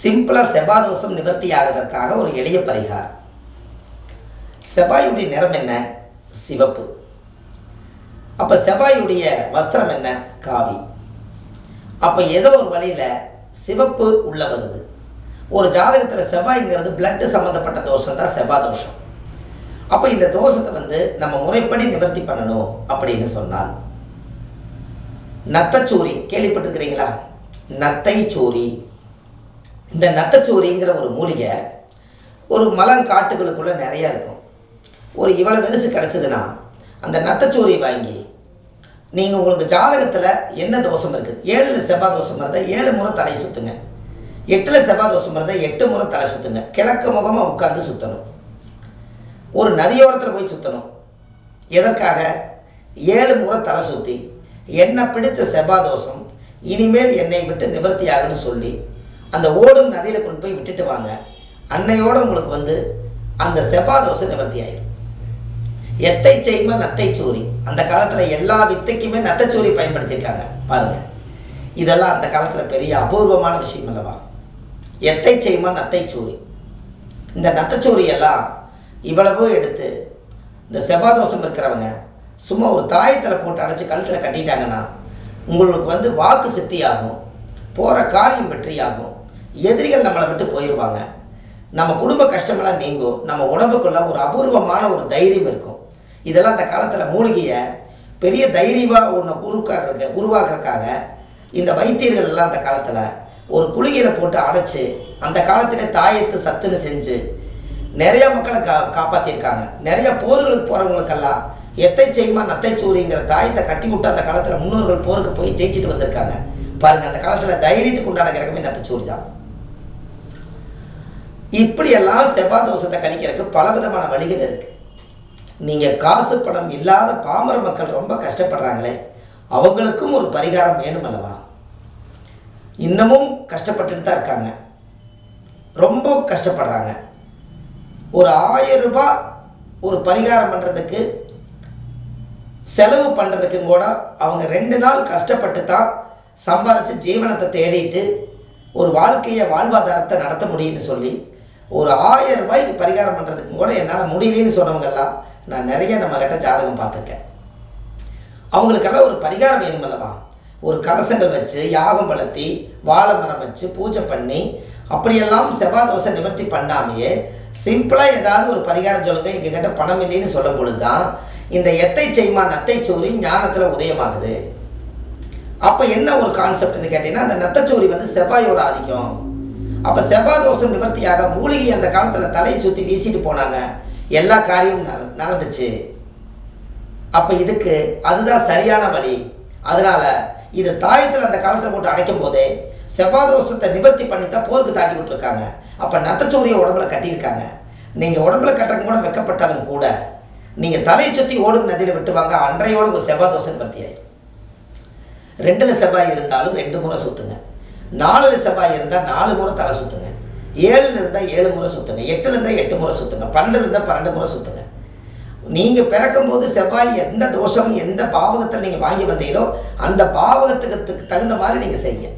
சிம்பிளாக செவ்வாய் தோஷம் நிவர்த்தி ஆகுவதற்காக ஒரு எளிய பரிகாரம். செவ்வாயுடைய நிறம் என்ன? சிவப்பு. அப்போ செவ்வாயுடைய வஸ்திரம் என்ன? காவி. அப்போ ஏதோ ஒரு வழியில் சிவப்பு உள்ள வருது. ஒரு ஜாதகத்தில் செவ்வாய்ங்கிறது பிளட்டு சம்மந்தப்பட்ட தோஷம் தான் செவ்வாய் தோஷம் அப்போ இந்த தோஷத்தை வந்து நம்ம முறைப்படி நிவர்த்தி பண்ணணும் அப்படின்னு சொன்னால். நத்தச்சூரி கேள்விப்பட்டிருக்கிறீங்களா? நத்தைச்சூரி. இந்த நத்தச்சோரிங்கிற ஒரு மூலிகை ஒரு மலங்காட்டுகளுக்குள்ளே நிறையா இருக்கும். ஒரு இவ்வளோ பெருசு கிடச்சிதுன்னா அந்த நத்தச்சோரி வாங்கி நீங்கள் உங்களுக்கு ஜாதகத்தில் என்ன தோஷம் இருக்குது ஏழில் செவ்வாய் தோஷம் இருந்தால் ஏழு முறை தலை சுற்றுங்க எட்டில் செவ்வாய் தோஷம் இருந்தால் எட்டு முறை தலை சுற்றுங்க கிழக்கு முகமாக உட்காந்து சுற்றணும் ஒரு நதியோரத்தில் போய் சுற்றணும் எதற்காக? ஏழு முறை தலை சுற்றி என்னை பிடித்த செவ்வாய் தோஷம் இனிமேல் என்னை விட்டு நிவர்த்தி ஆகுன்னு சொல்லி அந்த ஓடும் நதியில் கொண்டு போய் விட்டுட்டு வாங்க. அன்னையோடு உங்களுக்கு வந்து அந்த செவ்வாய் தோசை நிவர்த்தி ஆயிடும் எத்தை செய்யுமோ நத்தை சூரி அந்த காலத்தில் எல்லா வித்தைக்குமே நத்தைச்சூரி பயன்படுத்தியிருக்காங்க. பாருங்கள் இதெல்லாம் அந்த காலத்தில் பெரிய அபூர்வமான விஷயம் அல்லவா? எத்தை செய்யுமோ நத்தை சூரி இந்த நத்தைச்சூரி எல்லாம் இவ்வளவோ எடுத்து இந்த செவ்வாதோஷம் இருக்கிறவங்க சும்மா ஒரு தாயத்தில் போட்டு அடைச்சி கழுத்தில் கட்டிட்டாங்கன்னா உங்களுக்கு வந்து வாக்கு சித்தியாகும் போகிற காரியம் வெற்றியாகும். எதிரிகள் நம்மளை விட்டு போயிடுவாங்க நம்ம குடும்ப கஷ்டமெல்லாம் நீங்கும். நம்ம உடம்புக்குள்ள ஒரு அபூர்வமான ஒரு தைரியம் இருக்கும். இதெல்லாம் அந்த காலத்தில் மூலிகையை பெரிய தைரியமாக ஒன்று உருவாக்குறதுக்கு உருவாகிறதுக்காக இந்த வைத்தியர்கள் எல்லாம் அந்த காலத்தில் ஒரு குளிகையில் போட்டு அடைச்சி அந்த காலத்திலே தாயத்து சத்துன்னு செஞ்சு நிறைய மக்களை கா காப்பாற்றிருக்காங்க நிறைய போர்களுக்கு போகிறவங்களுக்கெல்லாம் எத்தை செய்யுமா நத்தை சூரிங்கிற தாயத்தை கட்டி விட்டு அந்த காலத்தில் முன்னோர்கள் போருக்கு போய் ஜெயிச்சுட்டு வந்திருக்காங்க. பாருங்கள் அந்த காலத்தில் தைரியத்துக்கு உண்டான கிரகமே நத்தைச்சூரி தான் இப்படியெல்லாம் செவ்வாய் தோஷத்தை கணிக்கிறதுக்கு பல விதமான வழிகள் இருக்குது நீங்கள் காசு பணம் இல்லாத பாமர மக்கள் ரொம்ப கஷ்டப்படுறாங்களே அவங்களுக்கும் ஒரு பரிகாரம் வேணும் அல்லவா? இன்னமும் கஷ்டப்பட்டுட்டு தான் இருக்காங்க. ரொம்ப கஷ்டப்படுறாங்க. ஒரு ஆயிரம் ரூபாய் ஒரு பரிகாரம் பண்ணுறதுக்கு செலவு பண்ணுறதுக்கும் கூட அவங்க ரெண்டு நாள் கஷ்டப்பட்டு தான் சம்பாரித்து ஜீவனத்தை தேடிட்டு ஒரு வாழ்க்கையை வாழ்வாதாரத்தை நடத்த முடியும்னு சொல்லி ஒரு ஆயிரம் ரூபாய்க்கு பரிகாரம் பண்ணுறதுக்கும் கூட என்னால் முடியலன்னு சொன்னவங்கெல்லாம் நான் நிறைய நம்மக்கிட்ட ஜாதகம் பார்த்துருக்கேன். அவங்களுக்கெல்லாம் ஒரு பரிகாரம் வேணும் அல்லவா? ஒரு கலசங்கள் வச்சு யாகம் வளர்த்தி வாழை மரம் வச்சு பூஜை பண்ணி அப்படியெல்லாம் செவ்வாய் தோசை நிவர்த்தி பண்ணாமையே சிம்பிளாக ஏதாவது ஒரு பரிகாரம் சொல்லுங்கள் எங்ககிட்ட பணம் இல்லைன்னு சொல்லும் பொழுது தான் இந்த எத்தை செய்மா நத்தை சோரி ஞானத்தில் உதயமாகுது. அப்போ என்ன ஒரு கான்செப்ட்னு கேட்டிங்கன்னா அந்த நத்தச்சோரி வந்து செவ்வாயோட ஆதிக்கம். அப்போ செவ்வாய் தோஷம் நிவர்த்தியாக மூலிகை அந்த காலத்தில் தலையை சுற்றி வீசிட்டு போனாங்க. எல்லா காரியமும் நட நடந்துச்சு. அப்போ இதுக்கு அதுதான் சரியான வழி. அதனால் இது தாயத்தில் அந்த காலத்தில் போட்டு அடைக்கும் போதே செவ்வாதோஷத்தை நிவர்த்தி பண்ணி தான் போருக்கு தாட்டி விட்டுருக்காங்க. அப்போ நத்தச்சோரியை உடம்புல கட்டியிருக்காங்க. நீங்கள் உடம்புல கட்டுறக்கு கூட வெக்கப்பட்டாலும் கூட நீங்கள் தலையை சுற்றி ஓடும் நதியில் விட்டுவாங்க அன்றையோட ஒரு செவ்வாய் தோஷம் நிவர்த்தி ரெண்டில் செவ்வாய் இருந்தாலும் ரெண்டு முறை சுற்றுங்க நாலு செவ்வாய் இருந்தால் நாலு முறை தலை சுற்றுங்க ஏழில் இருந்தால் ஏழு முறை சுற்றுங்க எட்டில் இருந்தால் எட்டு முறை சுற்றுங்க பன்னெண்டு இருந்தால் பன்னெண்டு முறை சுற்றுங்க நீங்கள் பிறக்கும்போது செவ்வாய் எந்த தோஷம் எந்த பாவகத்தில் நீங்கள் வாங்கி வந்தீங்களோ அந்த பாவகத்துக்கு தகுந்த மாதிரி நீங்கள் செய்யுங்க.